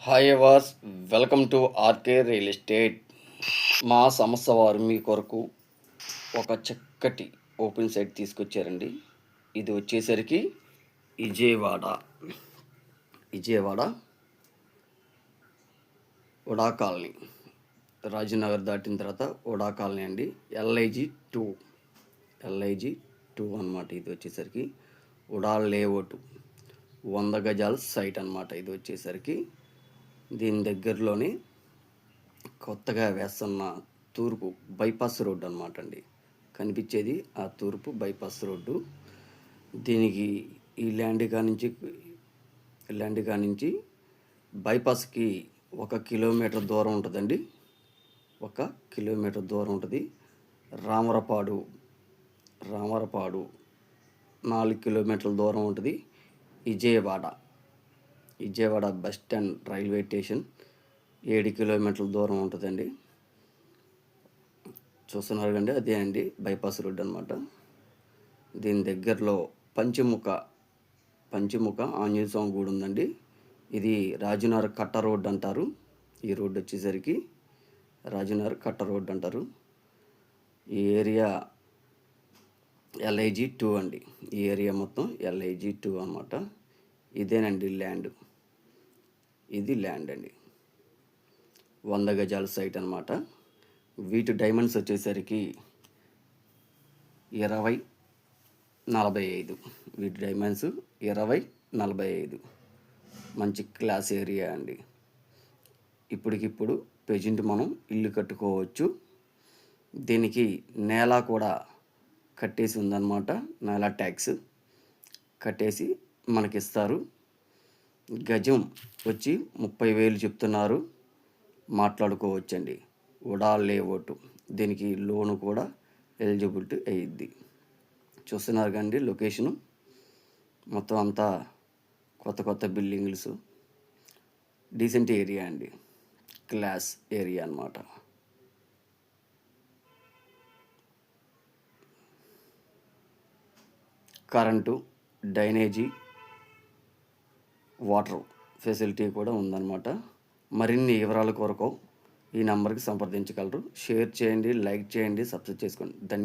Hi was welcome to RK real estate మా సంస్థ వారు మీ కొరకు ఒక చక్కటి ఓపెన్ సైట్ తీసుకొచ్చారండి. ఇది వచ్చేసరికి విజయవాడ. విజయవాడ ఉడా కాలనీ. రాజనగర్ దాటిన తర్వాత ఉడా కాలనీ అండి. ఎల్ఐజి టూ ఎల్ఐజి టూ అనమాట ఇది వచ్చేసరికి. UDA layout. వంద గజాల సైట్ అనమాట ఇది వచ్చేసరికి. దీని దగ్గరలోనే కొత్తగా వేస్తున్న తూర్పు బైపాస్ రోడ్డు అనమాట అండి. కనిపించేది ఆ తూర్పు బైపాస్ రోడ్డు. దీనికి ఈ ల్యాండ్ కానించి ల్యాండ్ కానించి బైపాస్కి ఒక కిలోమీటర్ దూరం ఉంటుందండి. ఒక కిలోమీటర్ దూరం ఉంటుంది. రామరపాడు రామరపాడు నాలుగు కిలోమీటర్ల దూరం ఉంటుంది. Vijayawada. Vijayawada bus stand railway station. ఏడు కిలోమీటర్ల దూరం ఉంటుందండి. చూస్తున్నారు కండి అదే అండి బైపాస్ రోడ్ అనమాట దీని దగ్గరలో పంచముఖ పంచముఖ ఆంజనేయ స్వామి గుడి ఉందండి. ఇది రాజునగర్ కట్ట రోడ్ అంటారు. ఈ రోడ్ వచ్చేసరికి రాజునగర్ కట్ట రోడ్ అంటారు. ఈ ఏరియా ఎల్ఐజీ టూ అండి. ఈ ఏరియా మొత్తం ఎల్ఐజీ టూ అనమాట ఇదేనండి ల్యాండ్. ఇది ల్యాండ్ అండి. వంద గజాల సైట్ అనమాట వీటి డైమండ్స్ వచ్చేసరికి ఇరవై నలభై ఐదు. వీటి డైమండ్స్ ఇరవై నలభై ఐదు. మంచి క్లాస్ ఏరియా అండి. ఇప్పటికిప్పుడు ప్రజెంట్ మనం ఇల్లు కట్టుకోవచ్చు. దీనికి నేల కూడా కట్టేసి ఉందన్నమాట. నేల ట్యాక్స్ కట్టేసి మనకిస్తారు. గజం వచ్చి ముప్పై వేలు చెప్తున్నారు. మాట్లాడుకోవచ్చండి. ఉడా లేఅవుట్ దీనికి లోను కూడా ఎలిజిబిలిటీ అయ్యిద్ది చూస్తున్నారు కండి లొకేషను. మొత్తం అంతా కొత్త కొత్త బిల్డింగ్స్. డీసెంట్ ఏరియా అండి. క్లాస్ ఏరియా అన్నమాట. కరెంటు డైనేజీ వాటర్ ఫెసిలిటీ కూడా ఉందన్నమాట. మరిన్ని వివరాల కొరకు ఈ నెంబర్కి సంప్రదించగలరు. షేర్ చేయండి లైక్ చేయండి సబ్స్క్రైబ్ చేసుకోండి. ధన్య